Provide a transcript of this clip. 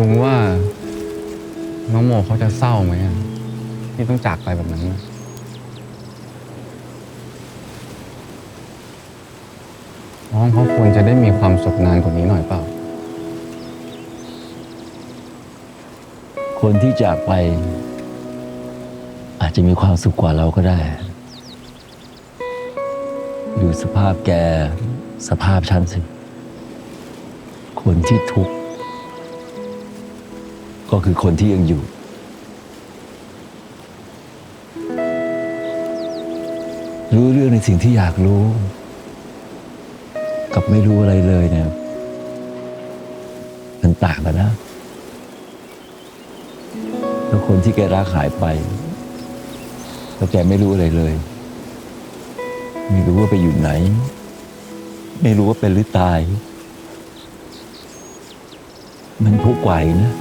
ลุงว่าน้องโมเขาจะเศร้าไหมอะที่ต้องจากไปแบบนั้นนะน้องเขาควรจะได้มีความสุขนานกว่านี้หน่อยเปล่า คนที่จากไป อาจจะมีความสุขกว่าเราก็ได้ดูสภาพแก สภาพฉันสิ คนที่ทุกข์ ก็คือคนที่ยังอยู่ รู้เรื่องในสิ่งที่อยากรู้ กับไม่รู้อะไรเลยเนี่ยมันต่างกันนะแล้วคนที่แกรักหายไป แล้วแกไม่รู้อะไรเลย ไม่รู้ว่าไปอยู่ไหน ไม่รู้ว่าเป็นหรือตาย มันทุกข์กว่านะ